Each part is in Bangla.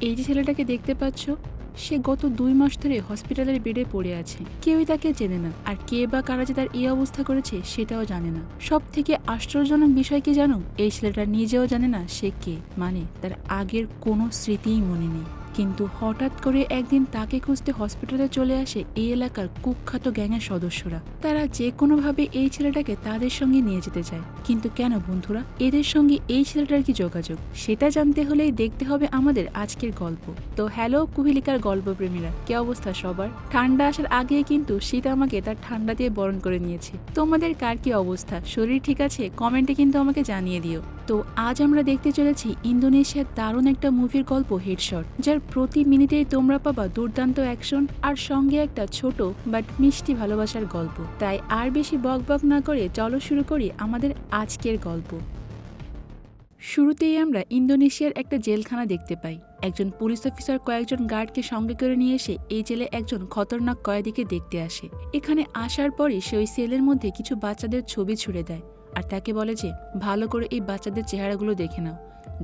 এই যে ছেলেটাকে দেখতে পাচ্ছ, সে গত দুই মাস ধরে হসপিটালের বেডে পড়ে আছে। কেউই তাকে চেনে না, আর কে বা কারা যে তার এই অবস্থা করেছে, সেটাও জানে না। সব থেকে আশ্চর্যজনক বিষয় কি জানো? এই ছেলেটা নিজেও জানে না সে কে মানে তার আগের কোনো স্মৃতিই মনে নেই। কিন্তু হঠাৎ করে একদিন তাকে খুঁজতে হসপিটালে চলে আসে এই এলাকার কুখ্যাত গ্যাংয়ের সদস্যরা। তারা যে কোনোভাবে এই ছেলেটাকে তাদের সঙ্গে নিয়ে যেতে চায়। কিন্তু কেন বন্ধুরা, এদের সঙ্গে এই ছেলেটার কি যোগাযোগ? সেটা জানতে হলেই দেখতে হবে আমাদের আজকের গল্প। তো হ্যালো কুহিলিকার গল্পপ্রেমীরা, কি অবস্থা সবার? ঠান্ডা আসার আগে কিন্তু শীত আমাকে তার ঠান্ডা দিয়ে বরণ করে নিয়েছে। তোমাদের কার কি অবস্থা? শরীর ঠিক আছে? কমেন্টে কিন্তু আমাকে জানিয়ে দিও। তো আজ আমরা দেখতে চলেছি ইন্দোনেশিয়ার দারুণ একটা মুভির গল্প হেডশট যার প্রতি মিনিটেই তোমরা পাবা দুর্দান্ত অ্যাকশন আর সঙ্গে একটা ছোট বাট মিষ্টি ভালোবাসার গল্প। তাই আর বেশি বক বক না করে চলো শুরু করি আমাদের আজকের গল্প। শুরুতেই আমরা ইন্দোনেশিয়ার একটা জেলখানা দেখতে পাই। একজন পুলিশ অফিসার কয়েকজন গার্ডকে সঙ্গে করে নিয়ে এসে এই জেলে একজন খতরনাক কয়েদিকে দেখতে আসে। এখানে আসার পরই সে ওই সেলের মধ্যে কিছু বাচ্চাদের ছবি ছুড়ে দেয়। আর তাকে বলে যে ভালো করে এই বাচ্চাদের চেহারাগুলো দেখে নাও।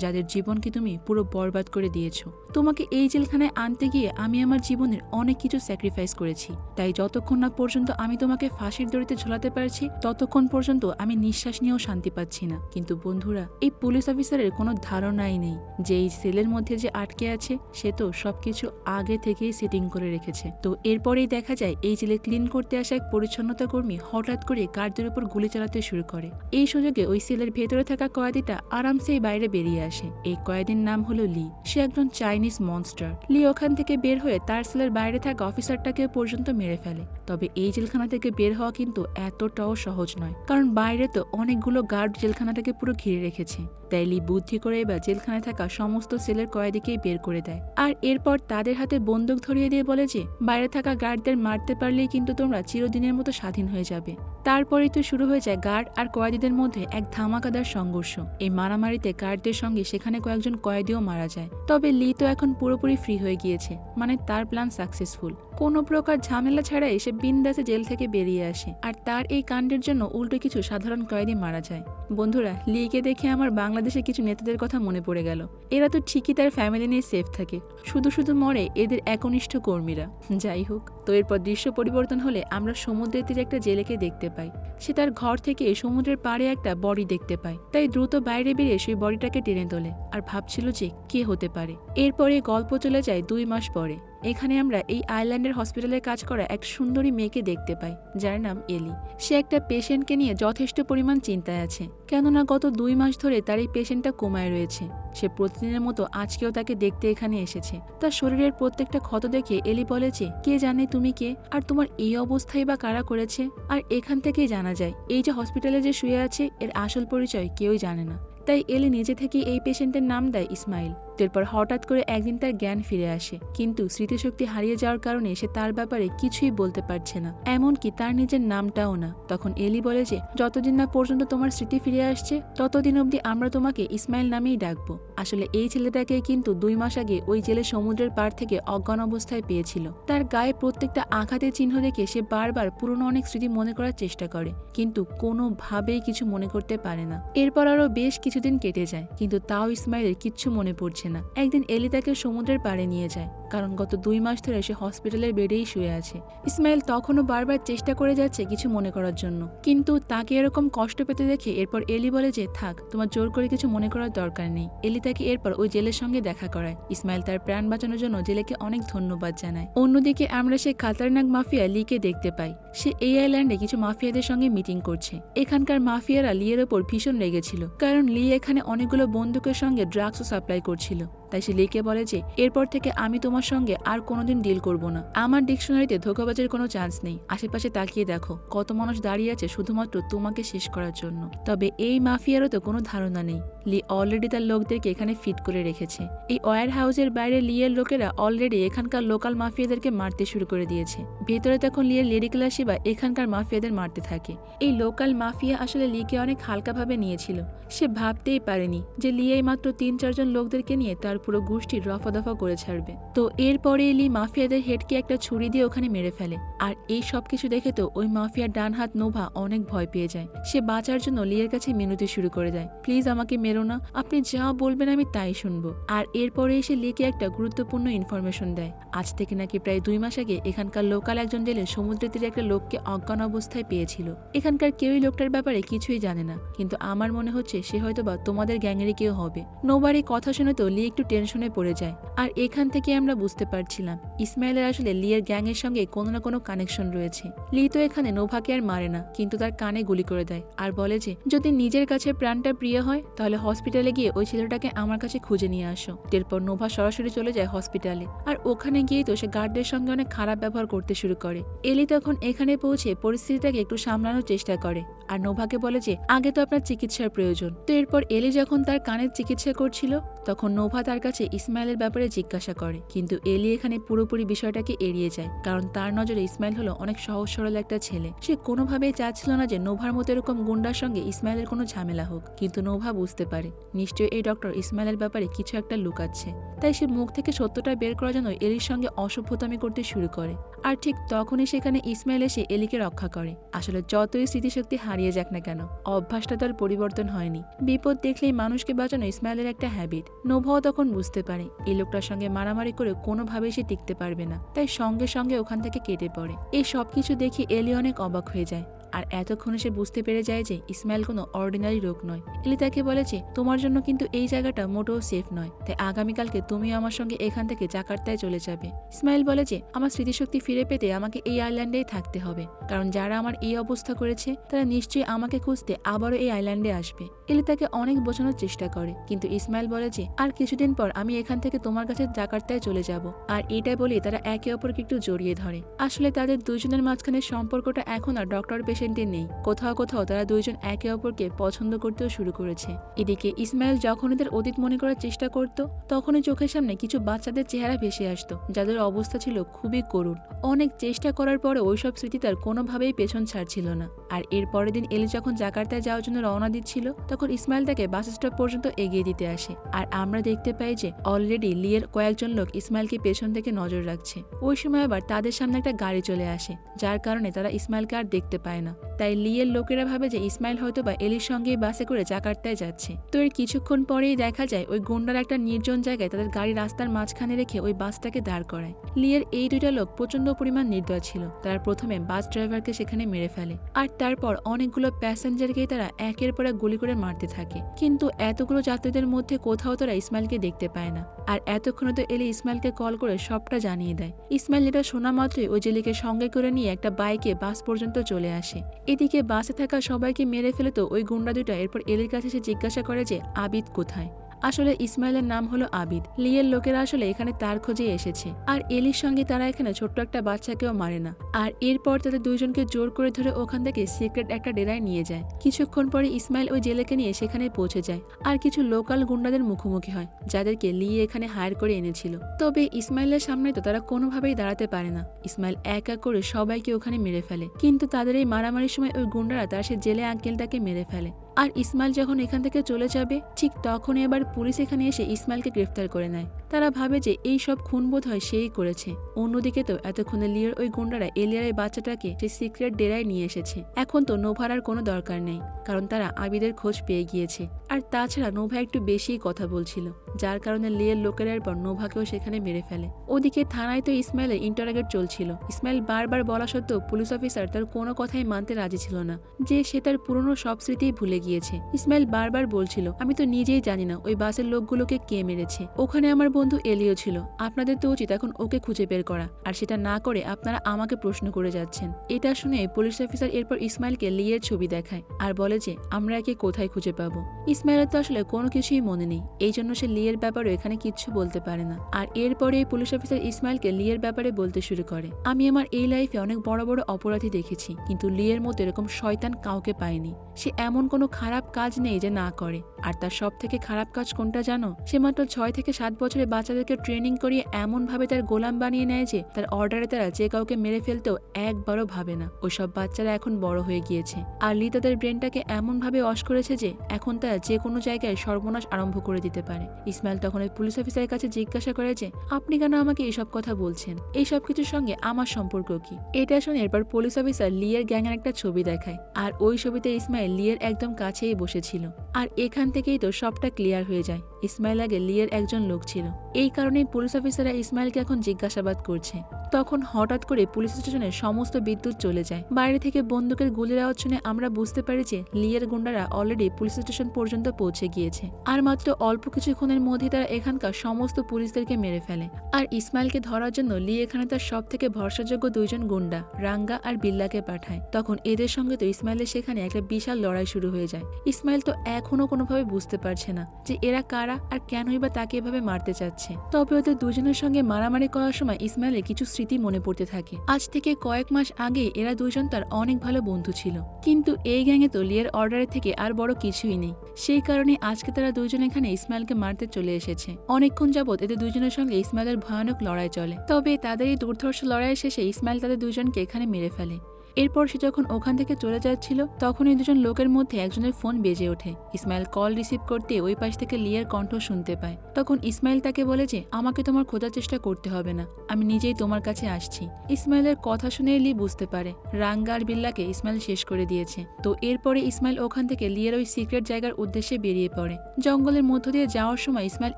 যাদের জীবনকে তুমি পুরো বরবাদ করে দিয়েছ। তোমাকে এই জেলখানায় আনতে গিয়ে আমি আমার জীবনের অনেক কিছু স্যাক্রিফাইস করেছি। তাই যতক্ষণ না পর্যন্ত আমি তোমাকে ফাঁসির দড়িতে ঝোলাতে পারছি, ততক্ষণ পর্যন্ত আমি নিঃশ্বাস নিয়েও শান্তি পাচ্ছি না। কিন্তু বন্ধুরা, এই পুলিশ অফিসারের কোনো ধারণাই নেই যে এই সেলের মধ্যে যে আটকে আছে, সে তো সবকিছু আগে থেকেই সেটিং করে রেখেছে। তো এরপরেই দেখা যায়, এই জেলে ক্লিন করতে আসা এক পরিচ্ছন্নতা কর্মী হঠাৎ করে গার্ডদের উপর গুলি চালাতে শুরু করে। এই সুযোগে ওই সেলের ভেতরে থাকা কয়েদিটা আরামসেই বাইরে বেরিয়ে আসে। এই কয়েদির নাম হলো লি। সে একজন চাইনিজ মনস্টার। লি ওখান থেকে বের হয়ে তার সেলের বাইরে থাকা অফিসারটাকে পর্যন্ত মেরে ফেলে। তবে এই জেলখানা থেকে বের হওয়া কিন্তু এতটাও সহজ নয়। কারণ বাইরে তো অনেকগুলো গার্ড জেলখানাটাকে পুরো ঘিরে রেখেছে। তাই লি বুদ্ধি করে এবার জেলখানায় থাকা সমস্ত সেলের কয়েদিকেই বের করে দেয়। আর এরপর তাদের হাতে বন্দুক ধরিয়ে দিয়ে বলে যে, বাইরে থাকা গার্ডদের মারতে পারলেই কিন্তু তোমরা চিরদিনের মতো স্বাধীন হয়ে যাবে। তারপরেই তো শুরু হয়ে যায় গার্ড আর কয়েদিদের মধ্যে এক ধামাকাদার সংঘর্ষ। এই মারামারিতে গার্ডদের সঙ্গে সেখানে কয়েকজন কয়েদিও মারা যায়। তবে লি তো এখন পুরোপুরি ফ্রি হয়ে গিয়েছে। মানে তার প্ল্যান সাকসেসফুল কোনো প্রকার ঝামেলা ছাড়াই সে বিন্দাসে জেল থেকে বেরিয়ে আসে। আর তার এই কাণ্ডের জন্য উল্টো কিছু সাধারণ কয়েদি মারা যায়। বন্ধুরা, লিকে দেখে আমার বাংলাদেশের কিছু নেতাদের কথা মনে পড়ে গেল। এরা তো ঠিকই তার ফ্যামিলি নিয়ে সেফ থাকে। শুধু শুধু মরে এদের একনিষ্ঠ কর্মীরা। যাই হোক তো এরপর দৃশ্য পরিবর্তন হলে আমরা সমুদ্রের তীরে একটা জেলেকে দেখতে পাই। সে তার ঘর থেকে সমুদ্রের পাড়ে একটা বডি দেখতে পায়। তাই দ্রুত বাইরে বেরিয়ে সেই বডিটাকে টেনে তোলে আর ভাবছিল যে কে হতে পারে। এরপরে গল্প চলে যায় দুই মাস পরে। এখানে আমরা এই আইল্যান্ডের হসপিটালে কাজ করা এক সুন্দরী মেয়েকে দেখতে পাই, যার নাম এলি। সে একটা পেশেন্টকে নিয়ে যথেষ্ট পরিমাণ চিন্তায় আছে। কেননা গত দুই মাস ধরে তার এই পেশেন্টটা কোমায় রয়েছে। সে প্রতিদিনের মতো আজকেও তাকে দেখতে এখানে এসেছে। তার শরীরের প্রত্যেকটা ক্ষত দেখে এলি বলে যে, কে জানে তুমি কে? আর তোমার এই অবস্থায় বা কারা করেছে? আর এখান থেকেই জানা যায়, এই যে হসপিটালে যে শুয়ে আছে, এর আসল পরিচয় কেউই জানে না। তাই এলি নিজে থেকে এই পেশেন্টের নাম দেয় ইসমাইল। এরপর হঠাৎ করে একদিন তার জ্ঞান ফিরে আসে। কিন্তু স্মৃতিশক্তি হারিয়ে যাওয়ার কারণে সে তার ব্যাপারে কিছুই বলতে পারছে না। এমনকি তার নিজের নামটাও না। তখন এলি বলে যে, যতদিন না পর্যন্ত তোমার স্মৃতি ফিরে আসছে, ততদিন অবধি আমরা তোমাকে ইসমাইল নামেই ডাকবো। আসলে এই ছেলেটাকে কিন্তু দুই মাস আগে ওই জেলে সমুদ্রের পাড় থেকে অজ্ঞান অবস্থায় পেয়েছিল। তার গায়ে প্রত্যেকটা আঘাতের চিহ্ন দেখে সে বারবার পুরনো অনেক স্মৃতি মনে করার চেষ্টা করে। কিন্তু কোনোভাবেই কিছু মনে করতে পারে না। এরপর আরও বেশ কিছুদিন কেটে যায়, কিন্তু তাও ইসমাইলের কিচ্ছু মনে পড়ছে না। একদিন এলি তাকে সমুদ্রের পাড়ে নিয়ে যায়, কারণ গত দুই মাস ধরে সে হসপিটালের বেডেই শুয়ে আছে। ইসমাইল তখনও বারবার চেষ্টা করে যাচ্ছে কিছু মনে করার জন্য। কিন্তু তাকে এরকম কষ্ট পেতে দেখে এরপর এলি বলে যে, থাক, তোমার জোর করে কিছু মনে করার দরকার নেই। এলি তাকে এরপর ওই জেলের সঙ্গে দেখা করায়। ইসমাইল তার প্রাণ বাঁচানোর জন্য জেলেকে অনেক ধন্যবাদ জানায়। অন্যদিকে আমরা সেই খাতারনাক মাফিয়া লিকে দেখতে পাই। সে এই আইল্যান্ডে কিছু মাফিয়াদের সঙ্গে মিটিং করছে। এখানকার মাফিয়ারা লিয়ের ওপর ভীষণ রেগেছিল, কারণ লি এখানে অনেকগুলো বন্দুকের সঙ্গে ড্রাগসও সাপ্লাই করছিল। الليلة তাই সে লিকে বলে যে, এরপর থেকে আমি তোমার সঙ্গে আর কোনোদিন ডিল করব না। আমার ডিকশনারিতে ধোকাবাজের কোনো চান্স নেই। আশেপাশে তাকিয়ে দেখো, কত মানুষ দাঁড়িয়ে আছে শুধুমাত্র তোমাকে শেষ করার জন্য। তবে এই মাফিয়ারও তো কোনো ধারণা নেই। লি অলরেডি তার লোকদেরকে এখানে ফিট করে রেখেছে। এই ওয়ার হাউসের বাইরে লিয়ের লোকেরা অলরেডি এখানকার লোকাল মাফিয়াদেরকে মারতে শুরু করে দিয়েছে। ভেতরে তখন লিয়ের লেডি ক্লাসিবা এখানকার মাফিয়াদের মারতে থাকে। এই লোকাল মাফিয়া আসলে লিকে অনেক হালকাভাবে নিয়েছিল। সে ভাবতেই পারেনি যে লিয়ে মাত্র তিন চারজন লোকদেরকে নিয়ে তার পুরো গোষ্ঠীর রফা দফা করে ছাড়বে। তো এরপরে এলি মাফিয়াদের হেডকে একটা ছুরি দিয়ে ওখানে মেরে ফেলে। আর এই সব কিছু দেখে তো ওই মাফিয়ার ডান হাত নোভা অনেক ভয় পেয়ে যায়। সে বাঁচার জন্য লিয়ের কাছে মিনতি শুরু করে দেয়। প্লিজ আমাকে মেরো না, আপনি যা বলবেন আমি তাই শুনব। আর এরপরে এসে লিকে একটা গুরুত্বপূর্ণ ইনফরমেশন দেয়। আজ থেকে নাকি প্রায় দুই মাস আগে এখানকার লোকাল একজন জেলে সমুদ্রের তীরে একটা লোককে অজ্ঞান অবস্থায় পেয়েছিল। এখানকার কেউই লোকটার ব্যাপারে কিছুই জানে না। কিন্তু আমার মনে হচ্ছে সে হয়তো বা তোমাদের গ্যাংয়েরই কেউ হবে। নোবার এই কথা শুনে তো লি একটু টেনশনে পড়ে যায়। আর এখান থেকে আমরা বুঝতে পারছিলাম, ইসমাইলের আসলে লিয়ের গ্যাংয়ের সঙ্গে কোনো না কোনো কানেকশন রয়েছে। লি তো এখানে নোভাকে আর মারে না, কিন্তু তার কানে গুলি করে দেয় আর বলে যে, যদি নিজের কাছে প্রাণটা প্রিয় হয়, তাহলে হসপিটালে গিয়ে ওই ছেলেটাকে আমার কাছে খুঁজে নিয়ে আসো। এরপর নোভা সরাসরি চলে যায় হসপিটালে। আর ওখানে গিয়ে তো সে গার্ডদের সঙ্গে অনেক খারাপ ব্যবহার করতে শুরু করে। এলি তখন এখানে পৌঁছে পরিস্থিতিটাকে একটু সামলানোর চেষ্টা করে। আর নোভাকে বলে যে, আগে তো আপনার চিকিৎসার প্রয়োজন। তো এরপর এলি যখন তার কানের চিকিৎসা করছিল, তখন নোভা তার কাছে ইসমাইলের ব্যাপারে জিজ্ঞাসা করে। কিন্তু এলি এখানে পুরোপুরি বিষয়টাকে এড়িয়ে যায়, কারণ তার নজরে ইসমাইল হলো অনেক সহজ সরল একটা ছেলে। সে কোনোভাবেই চাচ্ছিল না যে নোভার মতো এরকম গুন্ডার সঙ্গে ইসমাইলের কোনো ঝামেলা হোক, কিন্তু নোভা বুঝতে পারে, নিশ্চয়ই এই ডক্টর ইসমাইলের ব্যাপারে কিছু একটা লুকাচ্ছে। তাই সে মুখ থেকে সত্যটা বের করার জন্য এলির সঙ্গে অসভ্যতামি করতে শুরু করে। আর ঠিক তখনই সেখানে ইসমাইল এসে এলিকে রক্ষা করে। আসলে যতই স্মৃতিশক্তি হারিয়ে যাক না কেন? অভ্যাসটা তার পরিবর্তন হয়নি। বিপদ দেখলেই মানুষকে বাঁচানো ইসমাইলের একটা হ্যাবিট নোভাও তখন বুঝতে পারে। এই লোকটার সঙ্গে মারামারি করে কোনোভাবেই সে টিকতে পারবে না। তাই সঙ্গে সঙ্গে ওখান থেকে কেটে পড়ে। এই সবকিছু দেখে এলি অনেক অবাক হয়ে যায়। আর এতক্ষণে সে বুঝতে পেরে যায় যে ইসমাইল কোনো অর্ডিনারি রোগ নয়। এলি তাকে বলে যে, তোমার জন্য কিন্তু এই জায়গাটা মোটেও সেফ নয়। তাই আগামীকালকে তুমি আমার সঙ্গে এখান থেকে জাকার্তায় চলে যাবে। ইসমাইল বলে যে, আমার স্মৃতিশক্তি ফিরে পেতে আমাকে এই আইল্যান্ডেই থাকতে হবে। কারণ যারা আমার এই অবস্থা করেছে, তারা নিশ্চয়ই আমাকে খুঁজতে আবারও এই আইল্যান্ডে আসবে। এলি তাকে অনেক বোঝানোর চেষ্টা করে। কিন্তু ইসমাইল বলে যে, আর কিছুদিন পর আমি এখান থেকে তোমার কাছে জাকার্তায় চলে যাব। আর এটাই বলে তারা একে অপরকে একটু জড়িয়ে ধরে। আসলে তাদের দুজনের মাঝখানে সম্পর্কটা এখন আর ডক্টর পেশেন্টের নেই। কোথাও কোথাও তারা দুইজন একে অপরকে পছন্দ করতেও শুরু করেছে। এদিকে ইসমাইল যখন এদের অতীত মনে করার চেষ্টা করত, তখনই চোখের সামনে কিছু বাচ্চাদের চেহারা ভেসে আসতো, যাদের অবস্থা ছিল খুবই করুণ। অনেক চেষ্টা করার পরে ওইসব স্মৃতি তার কোনোভাবেই পেছন ছাড়ছিল না। আর এর পরের দিন এলি যখন জাকার্তায় যাওয়ার জন্য রওনা দিচ্ছিল, তখন ইসমাইল তাকে বাস স্টপ পর্যন্ত এগিয়ে দিতে আসে। আর আমরা দেখতে পাই যে অলরেডি লিয়ের কয়েকজন লোক ইসমাইলকে পেছন থেকে নজর রাখছে। ওই সময় আবার তাদের সামনে একটা গাড়ি চলে আসে, যার কারণে তারা ইসমাইলকে আর দেখতে পায় না। তাই লিয়ের লোকেরা ভাবে যে ইসমাইল হয়তো বা এলির সঙ্গেই বাসে করে জাকার্তায় যাচ্ছে। তো এর কিছুক্ষণ পরেই দেখা যায় ওই গুন্ডার একটা নির্জন জায়গায় তাদের গাড়ি রাস্তার মাঝখানে রেখে ওই বাসটাকে দাঁড় করায়। লিয়ের এই দুইটা লোক প্রচণ্ড পরিমাণ নির্দয় ছিল। তারা প্রথমে বাস ড্রাইভারকে সেখানে মেরে ফেলে। আর তারপর অনেকগুলো প্যাসেঞ্জারকেই তারা একের পর এক গুলি করে মারতে থাকে। কিন্তু এতগুলো যাত্রীদের মধ্যে কোথাও তারা ইসমাইলকে দেখতে পায় না। আর এতক্ষণে তো এলি ইসমাইলকে কল করে সবটা জানিয়ে দেয়। ইসমাইল এটা শোনা মাত্রই ওই জেলিকে সঙ্গে করে নিয়ে একটা বাইকে বাস পর্যন্ত চলে আসে। এদিকে বাসে থাকা সবাইকে মেরে ফেলে তো ওই গুন্ডা দুটা এরপর এলির কাছে এসে জিজ্ঞাসা করে যে, আবিদ কোথায়? আসলে ইসমাইলের নাম হলো আবিদ। লিয়ের লোকেরা আসলে এখানে তার খোঁজে এসেছে। আর এলির সঙ্গে তারা এখানে ছোট্ট একটা বাচ্চাকেও মারে না। আর এরপর তাদের দুইজনকে জোর করে ধরে ওখান থেকে সিক্রেট একটা ডেরায় নিয়ে যায়। কিছুক্ষণ পরে ইসমাইল ওই জেলেকে নিয়ে সেখানে পৌঁছে যায়। আর কিছু লোকাল গুন্ডাদের মুখোমুখি হয়, যাদেরকে লিয়ে এখানে হায়ার করে এনেছিল। তবে ইসমাইলের সামনে তো তারা কোনোভাবেই দাঁড়াতে পারে না। ইসমাইল এক এক করে সবাইকে ওখানে মেরে ফেলে। কিন্তু তাদের এই মারামারির সময় ওই গুন্ডারা তার সে জেলে আঙ্কেলটাকে মেরে ফেলে। আর ইসমাইল যখন এখান থেকে চলে যাবে, ঠিক তখনই এবার পুলিশ এখানে এসে ইসমাইলকে গ্রেফতার করে নেয়। তারা ভাবে যে এই সব খুন বোধ হয় সেই করেছে। অন্যদিকে তো এতক্ষণে লিয়ার ওই গুন্ডারা এলিয়ার এই বাচ্চাটাকে সে সিক্রেট ডেরায় নিয়ে এসেছে। এখন তো নোভার আর কোনো দরকার নেই, কারণ তারা আবিদের খোঁজ পেয়ে গিয়েছে। আর তাছাড়া নোভা একটু বেশিই কথা বলছিল, যার কারণে লিয়ের লোকেরা পর নোভাকেও সেখানে মেরে ফেলে। ওদিকে থানায় তো ইসমাইলের ইন্টারাগেট চলছিল। ইসমাইল বারবার বলা সত্ত্বেও পুলিশ অফিসার তার কোনো কথাই মানতে রাজি ছিল না, যে সে তার পুরনো সব স্মৃতিই ভুলে গিয়েছে। ইসমাইল বারবার বলছিল, আমি তো নিজেই জানি না ওই বাসের লোকগুলোকে কে মেরেছে। ওখানে আমার বন্ধু এলিও ছিল। আপনাদের তো উচিত এখন ওকে খুঁজে বের করা। আর সেটা না করে আপনারা আমাকে প্রশ্ন করে যাচ্ছেন। এটা শুনে পুলিশ অফিসার এরপর ইসমাইলকে লিয়ের ছবি দেখায় আর বলে যে, আমরা একে কোথায় খুঁজে পাবো? ইসমাইলের তো আসলে কোনো কিছুই মনে নেই। এই জন্য সে লিয়ের ব্যাপারে এখানে কিচ্ছু বলতে পারে না। আর এরপরে পুলিশ অফিসার ইসমাইলকে লিয়ের ব্যাপারে বলতে শুরু করে। আমি আমার এই লাইফে অনেক বড় বড় অপরাধী দেখেছি, কিন্তু লিয়ের মতো এরকম শয়তান কাউকে পায়নি। সে এমন কোনো খারাপ কাজ নেই যে না করে। আর তার সব থেকে খারাপ কাজ কোনটা জানো? সে মাত্র ছয় থেকে সাত বছরে বাচ্চাদেরকে ট্রেনিং করিয়ে এমনভাবে তার গোলাম বানিয়ে নেয় যে তার অর্ডারে তারা যে কাউকে মেরে ফেলতেও একবারও ভাবে না। ওইসব বাচ্চারা এখন বড় হয়ে গিয়েছে। আর লি তাদের ব্রেনটাকে এমনভাবে অস করেছে যে এখন তারা যে কোনো জায়গায় সর্বনাশ আরম্ভ করে দিতে পারে। ইসমাইল তখন ওই পুলিশ অফিসারের কাছে জিজ্ঞাসা করে যে, আপনি কেন আমাকে এইসব কথা বলছেন? এই সব কিছুর সঙ্গে আমার সম্পর্ক কি? এটা শুনে এরপর পুলিশ অফিসার লিয়ের গ্যাংয়ের একটা ছবি দেখায়। আর ওই ছবিতে ইসমাইল লিয়ের একদম কাছেই বসেছিল। আর এখান থেকেই তো সবটা ক্লিয়ার হয়ে যায়। ইসমাইল আগে লিয়ের একজন লোক ছিল। এই কারণেই পুলিশ অফিসাররা ইসমাইলকে এখন জিজ্ঞাসাবাদ করছে। তখন হঠাৎ করে পুলিশ স্টেশনের সমস্ত বিদ্যুৎ চলে যায়। বাইরে থেকে বন্দুকের গুলির আওয়াজ শুনে আমরা বুঝতে পারি যে লিয়ের গুন্ডারা অলরেডি পুলিশ স্টেশন পর্যন্ত পৌঁছে গিয়েছে। আর মাত্র অল্প কিছুক্ষণের মধ্যে তারা এখানকার সমস্ত পুলিশদেরকে মেরে ফেলে। আর ইসমাইলকে ধরার জন্য লি এখানে তার সব থেকে ভরসাযোগ্য দুইজন গুন্ডা, রাঙ্গা আর বিল্লাকে পাঠায়। তখন এদের সঙ্গে তো ইসমাইলের সেখানে একটা বিশাল লড়াই শুরু হয়ে যায়। ইসমাইল তো এখনও কোনোভাবে বুঝতে পারছে না যে এরা কারা আর কেনই বা তাকে এভাবে মারতে চাচ্ছে? তবে ওদের দুজনের সঙ্গে মারামারি করার সময় ইসমাইলের কিছু স্মৃতি মনে পড়তে থাকে। আজ থেকে কয়েক মাস আগে এরা দুজন তার অনেক ভালো বন্ধু ছিল। কিন্তু এই গ্যাংয়ে তো লিয়ের অর্ডারের থেকে আর বড় কিছুই নেই। সেই কারণে আজকে তারা দুজন এখানে ইসমাইলকে মারতে চলে এসেছে। অনেকক্ষণ যাবৎ এদের দুজনের সঙ্গে ইসমাইলের ভয়ানক লড়াই চলে। তবে তাদের এই দুর্ধর্ষ লড়াই শেষে ইসমাইল তাদের দুজনকে এখানে মেরে ফেলে। এরপর সে যখন ওখান থেকে চলে যাচ্ছিল তখন এই দুজন লোকের মধ্যে একজনের ফোন বেজে ওঠে। ইসমাইল কল রিসিভ করতে ওই পাশ থেকে লিয়ার কণ্ঠ শুনতে পায়। তখন ইসমাইল তাকে বলে যে, আমাকে তোমার খোঁজার চেষ্টা করতে হবে না, আমি নিজেই তোমার কাছে আসছি। ইসমাইলের কথা শুনে লি বুঝতে পারে রাঙ্গা আর বিল্লাকে ইসমাইল শেষ করে দিয়েছে। তো এরপরে ইসমাইল ওখান থেকে লিয়ের ওই সিক্রেট জায়গার উদ্দেশ্যে বেরিয়ে পড়ে। জঙ্গলের মধ্য দিয়ে যাওয়ার সময় ইসমাইল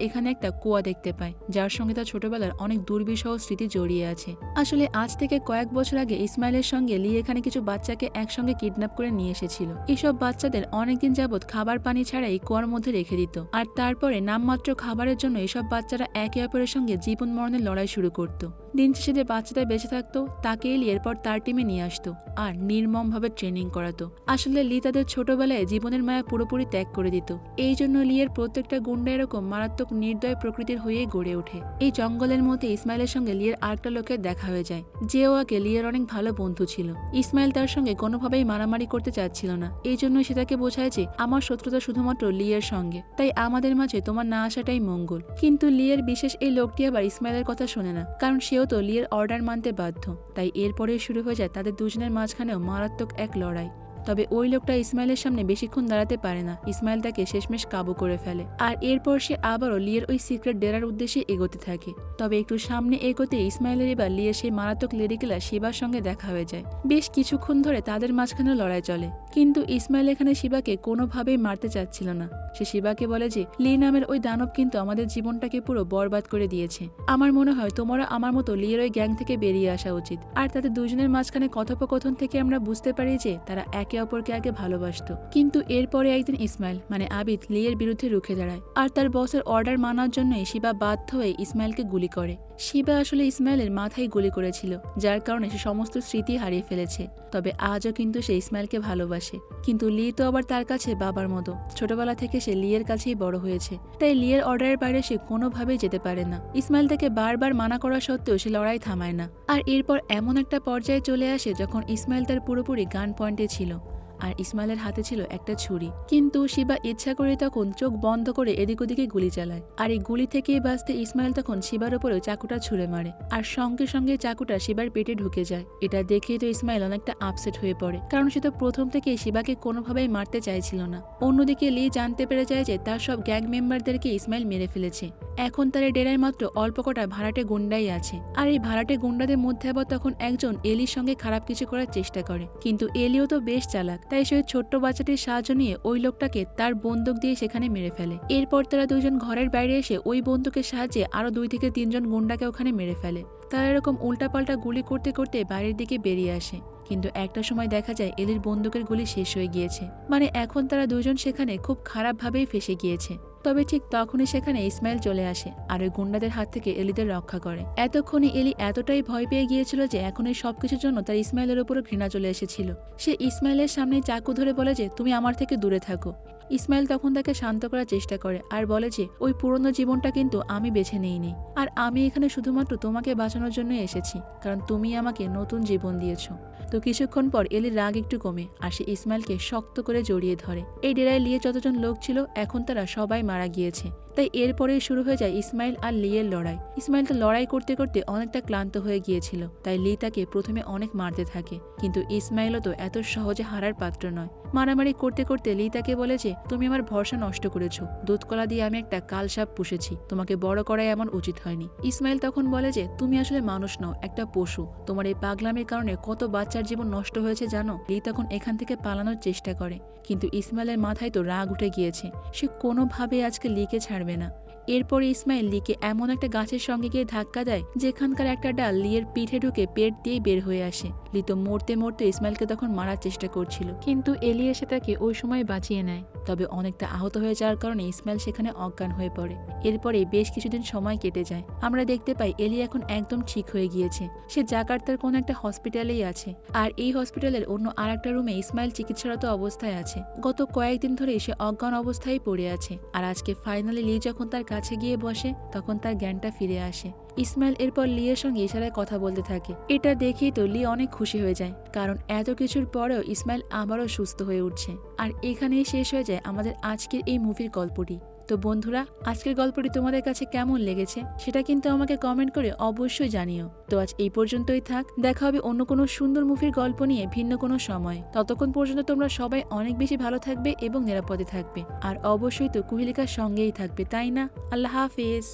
এখানে একটা কুয়া দেখতে পায়, যার সঙ্গে তার ছোটবেলার অনেক দুর্বিষহ স্মৃতি জড়িয়ে আছে। আসলে আজ থেকে কয়েক বছর আগে ইসমাইলের সঙ্গে লি এখানে কিছু বাচ্চাকে একসঙ্গে কিডন্যাপ করে নিয়ে এসেছিল। এসব বাচ্চাদের অনেকদিন যাবৎ খাবার পানি ছাড়াই কুয়ার মধ্যে রেখে দিত। আর তারপরে নামমাত্র খাবারের জন্য এসব বাচ্চারা একে অপরের সঙ্গে জীবন মরণের লড়াই শুরু করত। দিন শেষে যে বাচ্চাটা বেঁচে থাকতো তাকে লি এরপর তার টিমে নিয়ে আসতো আর নির্মমভাবে ট্রেনিং করাতো। আসলে লি তাদের ছোটবেলায় জীবনের মায়া পুরোপুরি ত্যাগ করে দিত। এই জন্য লিয়ের প্রত্যেকটা গুন্ডা এরকম মারাত্মক নির্দয় প্রকৃতির হয়েই গড়ে ওঠে। এই জঙ্গলের মধ্যে ইসমাইলের সঙ্গে লিয়ের আরেকটা লোকের দেখা হয়ে যায়। যে ও আগে লিয়ের অনেক ভালো বন্ধু ছিল। ইসমাইল তার সঙ্গে কোনোভাবেই মারামারি করতে চাচ্ছিল না। এই জন্য সে তাকে বোঝায় যে, আমার শত্রুতা শুধুমাত্র লিয়ের সঙ্গে। তাই আমাদের মাঝে তোমার না আসাটাই মঙ্গল। কিন্তু লিয়ের বিশেষ এই লোকটি আবার ইসমাইলের কথা শোনে না। কারণ সেও তো লিয়ের অর্ডার মানতে বাধ্য। তাই এরপরে শুরু হয়ে যায় তাদের দুজনের মাঝখানেও মারাত্মক এক লড়াই। তবে ওই লোকটা ইসমাইলের সামনে বেশিক্ষণ দাঁড়াতে পারে না। ইসমাইল তাকে শেষমেশ কাবু করে ফেলে। আর এরপর সে আবারও লিয়ের ওই সিক্রেট ডেরার উদ্দেশ্যে এগোতে থাকে। তবে একটু সামনে এগোতে ইসমাইলের এবার লিয়ের সেই মারাত্মক লেডিকেলা শিবার সঙ্গে দেখা হয়ে যায়। বেশ কিছুক্ষণ ধরে তাদের মাঝখানে লড়াই চলে। কিন্তু ইসমাইল এখানে শিবাকে কোনোভাবেই মারতে চাচ্ছিল না। সে শিবাকে বলে যে, লি নামের ওই দানব কিন্তু আমাদের জীবনটাকে পুরো বরবাদ করে দিয়েছে। আমার মনে হয় তোমরা আমার মতো লিয়ের ওই গ্যাং থেকে বেরিয়ে আসা উচিত। আর তাদের দুজনের মাঝখানে কথোপকথন থেকে আমরা বুঝতে পারি যে, তারা একে অপরকে আগে ভালোবাসত। কিন্তু এরপরে একদিন ইসমাইল মানে আবিদ, লিয়ের বিরুদ্ধে রুখে দাঁড়ায় আর তার বসের অর্ডার মানার জন্যই শিবা বাধ্য হয়ে ইসমাইলকে গুলি করে। শিবা আসলে ইসমাইলের মাথায় গুলি করেছিল, যার কারণে সে সমস্ত স্মৃতি হারিয়ে ফেলেছে। তবে আজও কিন্তু সে ইসমাইলকে ভালোবাসে। কিন্তু লি তো আবার তার কাছে বাবার মতো। ছোটবেলা থেকে সে লিয়ের কাছেই বড় হয়েছে। তাই লিয়ের অর্ডারের বাইরে সে কোনোভাবেই যেতে পারে না। ইসমাইল তাকে বারবার মানা করা সত্ত্বেও সে লড়াই থামায় না। আর এরপর এমন একটা পর্যায়ে চলে আসে যখন ইসমাইল তার পুরোপুরি গান পয়েন্টে ছিল। আর ইসমাইলের হাতে ছিল একটা ছুরি। কিন্তু শিবা ইচ্ছা করে তখন চোখ বন্ধ করে এদিক ওদিকে গুলি চালায়। আর এই গুলি থেকে বাঁচতে ইসমাইল তখন শিবার উপরেও চাকুটা ছুঁড়ে মারে। আর সঙ্গে সঙ্গে চাকুটা শিবার পেটে ঢুকে যায়। এটা দেখেই তো ইসমাইল অনেকটা আপসেট হয়ে পড়ে। কারণ সে তো প্রথম থেকে শিবাকে কোনোভাবেই মারতে চাইছিল না। অন্যদিকে লি জানতে পেরে যায় যে তার সব গ্যাং মেম্বারদেরকে ইসমাইল মেরে ফেলেছে। এখন তার ডেরায় মাত্র অল্প কটা ভাড়াটে গুন্ডাই আছে। আর এই ভাড়াটে গুন্ডাদের মধ্যে আবার তখন একজন এলির সঙ্গে খারাপ কিছু করার চেষ্টা করে। কিন্তু এলিও তো বেশ চালাক। তাই সে ছোট্ট বাচ্চাটির সাহায্য নিয়ে ওই লোকটাকে তার বন্দুক দিয়ে সেখানে মেরে ফেলে। এরপর তারা দুজন ঘরের বাইরে এসে ওই বন্দুকের সাহায্যে আরও দুই থেকে তিনজন গুন্ডাকে ওখানে মেরে ফেলে। তারা এরকম উল্টাপাল্টা গুলি করতে করতে বাইরের দিকে বেরিয়ে আসে। কিন্তু একটা সময় দেখা যায় এদের বন্দুকের গুলি শেষ হয়ে গিয়েছে। মানে এখন তারা দুজন সেখানে খুব খারাপভাবেই ফেসে গিয়েছে। তবে ঠিক তখনই সেখানে ইসমাইল চলে আসে আর ওই গুন্ডাদের হাত থেকে এলিদের রক্ষা করে। এতক্ষণে এলি এতটাই ভয় পেয়ে গিয়েছিল যে এখন এই সবকিছুর জন্য তার ইসমাইলের উপর ঘৃণা চলে এসেছিল। সে ইসমাইলের সামনে চাকু ধরে বলে যে, তুমি আমার থেকে দূরে থাকো। ইসমাইল তখন তাকে শান্ত করার চেষ্টা করে আর বলে যে, ওই পুরনো জীবনটা কিন্তু আমি বেছে নেইনি। আর আমি এখানে শুধুমাত্র তোমাকে বাঁচানোর জন্য এসেছি, কারণ তুমি আমাকে নতুন জীবন দিয়েছ। তো কিছুক্ষণ পর এলির রাগ একটু কমে আর সে ইসমাইলকে শক্ত করে জড়িয়ে ধরে। এই ডেরায় লিয়ে যতজন লোক ছিল, এখন তারা সবাই মারা গিয়েছে। তাই এরপরেই শুরু হয়ে যায় ইসমাইল আর লিয়ের লড়াই। ইসমাইল তো লড়াই করতে করতে অনেকটা ক্লান্ত হয়ে গিয়েছিল, তাই লি তাকে প্রথমে অনেক মারতে থাকে। কিন্তু ইসমাইলও তো এত সহজে হারার পাত্র নয়। মারামারি করতে করতে লি তাকে বলে যে, তুমি আমার ভরসা নষ্ট করেছ। দুধকলা দিয়ে আমি একটা কালসাপ পুষেছি। তোমাকে বড় করাই এমন উচিত হয়নি। ইসমাইল তখন বলে যে, তুমি আসলে মানুষ নও, একটা পশু। তোমার এই পাগলামির কারণে কত বাচ্চার জীবন নষ্ট হয়েছে জানো? লি তখন এখান থেকে পালানোর চেষ্টা করে। কিন্তু ইসমাইলের মাথায় তো রাগ উঠে গিয়েছে। সে কোনোভাবে আজকে লিকে ছাড়বে না। এরপরে ইসমাইল লিকে এমন একটা গাছের সঙ্গে গিয়ে ধাক্কা দেয়, যেখানকার একটা ডাল লিয়ের পিঠে ঢুকে পেট দিয়ে বের হয়ে আসে। লি তো মরতে মরতে ইসমাইলকে তখন মারার চেষ্টা করছিল। কিন্তু এলি এসে তাকে ওই সময় বাঁচিয়ে নেয়। তবে অনেকটা আহত হয়ে যাওয়ার কারণে ইসমাইল সেখানে অজ্ঞান হয়ে পড়ে। এরপরে বেশ কিছুদিন সময় কেটে যায়। আমরা দেখতে পাই এলি এখন একদম ঠিক হয়ে গিয়েছে। সে জাকার্তার কোনো একটা হসপিটালেই আছে। আর এই হসপিটালের অন্য আর একটা রুমে ইসমাইল চিকিৎসারত অবস্থায় আছে। গত কয়েকদিন ধরে সে অজ্ঞান অবস্থায় পড়ে আছে। আর আজকে ফাইনালি লি যখন তার কাছে গিয়ে বসে, তখন তার জ্ঞানটা ফিরে আসে। ইসমাইল এরপর লিয়ের সঙ্গে ইশারায় কথা বলতে থাকে। এটা দেখেই তো লি অনেক খুশি হয়ে যায়, কারণ এত কিছুর পরেও ইসমাইল আবারও সুস্থ হয়ে উঠছে। আর এখানেই শেষ হয়ে যায় আমাদের আজকের এই মুভির গল্পটি। তো বন্ধুরা, আজকের গল্পটি তোমাদের কাছে কেমন লেগেছে সেটা কিন্তু আমাকে কমেন্ট করে অবশ্যই জানিও। তো আজ এই পর্যন্তই থাক, দেখা হবে অন্য কোনো সুন্দর মুভির গল্প নিয়ে ভিন্ন কোনো সময়। ততক্ষণ পর্যন্ত তোমরা সবাই অনেক বেশি ভালো থাকবে এবং নিরাপদে থাকবে। আর অবশ্যই তো কুহিলিকার সঙ্গেই থাকবে, তাই না? আল্লাহ হাফেজ।